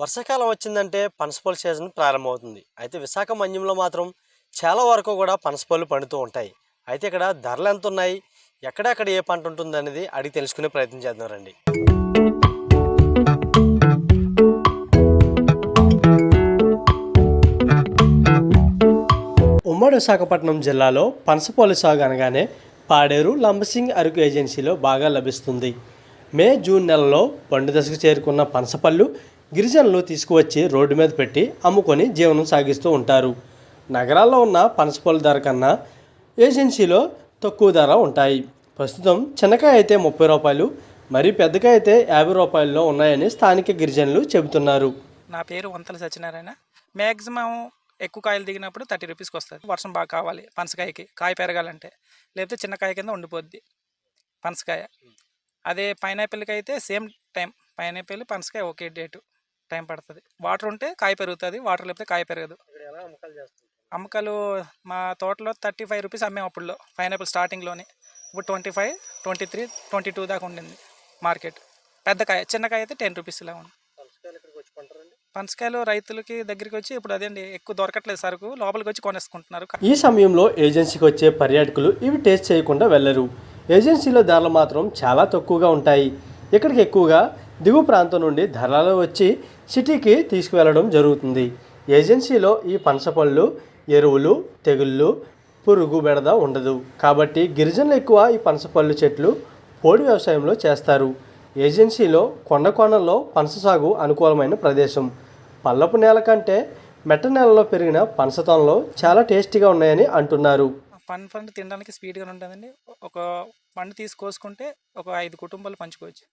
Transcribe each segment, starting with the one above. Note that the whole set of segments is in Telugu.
వర్షాకాలం వచ్చిందంటే పనసపళ్ళు సీజన్ ప్రారంభమవుతుంది. అయితే విశాఖ మన్యంలో మాత్రం చాలా వరకు కూడా పనసపళ్ళు పండుతూ ఉంటాయి. అయితే ఇక్కడ ధరలు ఎంత ఉన్నాయి ఎక్కడెక్కడ ఏ పంట ఉంటుంది అనేది అడిగి తెలుసుకునే ప్రయత్నం చేద్దాం రండి. ఉమ్మడి విశాఖపట్నం జిల్లాలో పనసపొలు సాగు అనగానే పాడేరు లంబసింగ్ అరకు ఏజెన్సీలో బాగా లభిస్తుంది. మే జూన్ నెలలో పండు దశకు చేరుకున్న పనసపళ్ళు గిరిజనులు తీసుకువచ్చి రోడ్డు మీద పెట్టి అమ్ముకొని జీవనం సాగిస్తూ ఉంటారు. నగరాల్లో ఉన్న పనసపూల ధర కన్నా ఏజెన్సీలో తక్కువ ధర ఉంటాయి. ప్రస్తుతం చిన్నకాయ అయితే ముప్పై రూపాయలు మరి పెద్దకాయ అయితే యాభై రూపాయల్లో ఉన్నాయని స్థానిక గిరిజనులు చెబుతున్నారు. నా పేరు వంతల సత్యనారాయణ. మ్యాక్సిమం ఎక్కువ కాయలు దిగినప్పుడు థర్టీ రూపీస్కి వస్తుంది. వర్షం బాగా కావాలి పనసకాయకి. కాయ పెరగాలంటే. లేకపోతే చిన్న కాయ కింద ఉండిపోద్ది పనసకాయ. అదే పైనాపిల్కి అయితే సేమ్ టైం. పైనాపిల్ పనసకాయ ఒకే డేటు. టైం పడుతుంది. వాటర్ ఉంటే కాయ పెరుగుతుంది వాటర్ లేకపోతే కాయ పెరగదు. అమ్మకాలు మా తోటలో థర్టీ ఫైవ్ రూపీస్ అమ్మాము అప్పుడులో పైనాపిల్ స్టార్టింగ్లోనే. ఇప్పుడు twenty five twenty three twenty two దాకా ఉండింది మార్కెట్. పెద్ద కాయ చిన్న కాయ అయితే టెన్ రూపీస్ ఇలా ఉంది. పనసకాయలు రైతులకి దగ్గరికి వచ్చి ఇప్పుడు అదేండి ఎక్కువ దొరకట్లేదు సరుకు లోపలికి వచ్చి కొనేసుకుంటున్నారు. ఈ సమయంలో ఏజెన్సీకి వచ్చే పర్యాటకులు ఇవి టేస్ట్ చేయకుండా వెళ్ళరు. ఏజెన్సీలో ధరలు మాత్రం చాలా తక్కువగా ఉంటాయి. ఇక్కడికి ఎక్కువగా దిగువ ప్రాంతం నుండి ధరలు వచ్చి సిటీకి తీసుకువెళ్ళడం జరుగుతుంది. ఏజెన్సీలో ఈ పనసపళ్ళు ఎరువులు తెగుళ్ళు పురుగు బెడద ఉండదు. కాబట్టి గిరిజనులు ఎక్కువ ఈ పనసపళ్ళు చెట్లు పోడి వ్యవసాయంలో చేస్తారు. ఏజెన్సీలో కొండ కోణంలో పనస సాగు అనుకూలమైన ప్రదేశం. పల్లపు నేల కంటే మెట్ట నేలలో పెరిగిన పనసతోనలో చాలా టేస్టీగా ఉన్నాయని అంటున్నారు. పండు పండు తినడానికి స్పీడ్గా ఉంటుందండి. ఒక పండు తీసుకోసుకుంటే ఒక ఐదు కుటుంబాలు పంచుకోవచ్చు.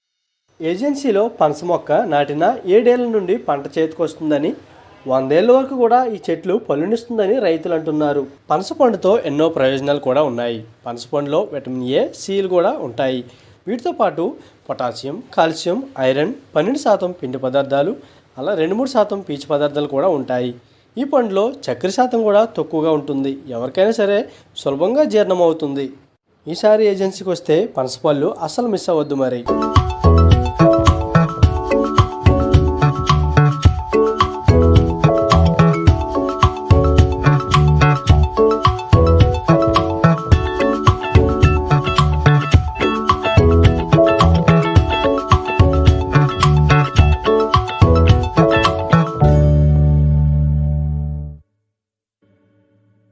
ఏజెన్సీలో పనస మొక్క నాటిన ఏడేళ్ళ నుండి పంట చేతికొస్తుందని వందేళ్ళ వరకు కూడా ఈ చెట్లు పలునిస్తుందని రైతులు అంటున్నారు. పనస పండుతో ఎన్నో ప్రయోజనాలు కూడా ఉన్నాయి. పనస పండులో విటమిన్ ఏ సీలు కూడా ఉంటాయి. వీటితో పాటు పొటాషియం కాల్షియం ఐరన్ పన్నెండు శాతం పిండి పదార్థాలు అలా రెండు మూడు శాతం పీచు పదార్థాలు కూడా ఉంటాయి. ఈ పండులో చక్కెర శాతం కూడా తక్కువగా ఉంటుంది. ఎవరికైనా సరే సులభంగా జీర్ణమవుతుంది. ఈసారి ఏజెన్సీకి వస్తే పనసపళ్ళు అస్సలు మిస్ అవ్వద్దు మరి.